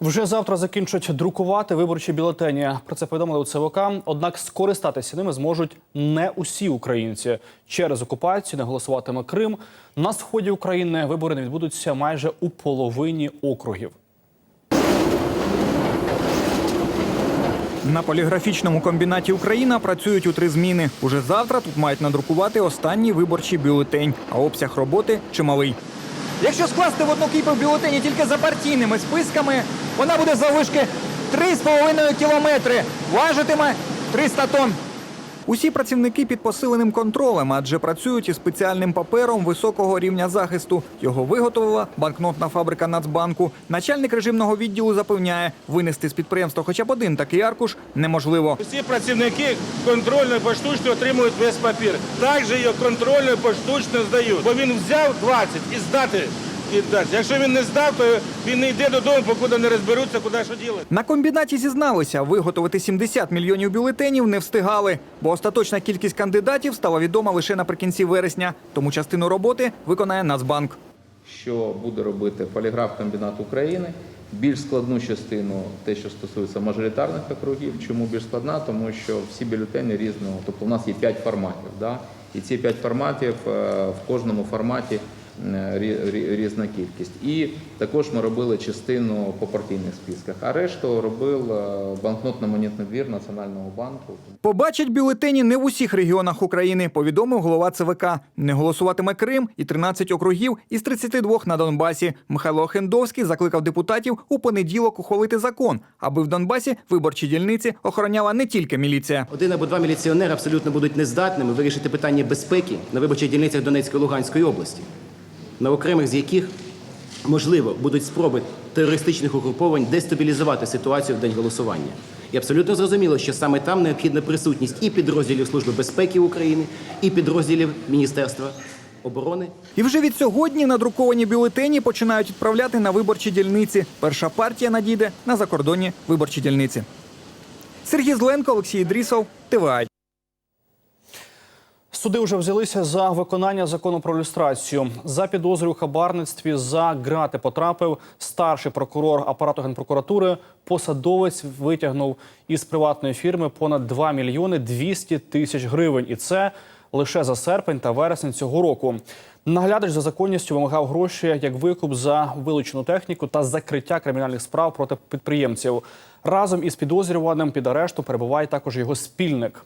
Вже завтра закінчать друкувати виборчі бюлетені. Про це повідомили у ЦВК. Однак скористатися ними зможуть не усі українці. Через окупацію не голосуватиме Крим. На сході України вибори не відбудуться майже у половині округів. На поліграфічному комбінаті Україна працюють у три зміни. Уже завтра тут мають надрукувати останній виборчий бюлетень, а обсяг роботи чималий. Якщо скласти в одну кіпу бюлетені тільки за партійними списками, вона буде заввишки 3,5 кілометри, важитиме 300 тонн. Усі працівники під посиленим контролем, адже працюють із спеціальним папером високого рівня захисту. Його виготовила банкнотна фабрика Нацбанку. Начальник режимного відділу запевняє, винести з підприємства хоча б один такий аркуш неможливо. Всі працівники контрольно поштучно отримують весь папір. Також його контрольно поштучно здають. Бо він взяв 20 і здати віддасть. Якщо він не здав, то він не йде додому, покуди не розберуться, куди що ділати. На комбінаті зізналися, виготовити 70 мільйонів бюлетенів не встигали, бо остаточна кількість кандидатів стала відома лише наприкінці вересня. Тому частину роботи виконає Нацбанк. що буде робити поліграф комбінат України. Більш складну частину, те, що стосується мажоритарних округів. Чому більш складна? Тому що всі бюлетені різного. Тобто у нас є 5 форматів. Да? І ці 5 форматів е, в кожному форматі різна кількість. І також ми робили частину по партійних списках, а решту робив е, банкнотно-монетний двір Національного банку. Побачать бюлетені не в усіх регіонах України, повідомив голова ЦВК. Не голосуватиме Крим і 13 округів із 32 на Донбасі. Михайло Охендовський закликав депутатів у понеділок ухвалити закон, аби в Донбасі виборчі дільниці охороняла не тільки міліція. Один або два міліціонери абсолютно будуть нездатними вирішити питання безпеки на виборчих дільницях Донецької та Луганської області, на окремих з яких, можливо, будуть спроби терористичних угруповань дестабілізувати ситуацію в день голосування. І абсолютно зрозуміло, що саме там необхідна присутність і підрозділів Служби безпеки України, і підрозділів Міністерства оборони. І вже від сьогодні надруковані бюлетені починають відправляти на виборчі дільниці. Перша партія надійде на закордонні виборчі дільниці. Сергій Зленко, Олексій Дрісов, ТВА. Суди вже взялися за виконання закону про люстрацію. За підозрою у хабарництві за грати потрапив старший прокурор апарату генпрокуратури. Посадовець витягнув із приватної фірми понад 2 мільйони 200 тисяч гривень. І це лише за серпень та вересень цього року. Наглядач за законністю вимагав гроші як викуп за вилучену техніку та закриття кримінальних справ проти підприємців. Разом із підозрюваним під арештом перебуває також його спільник.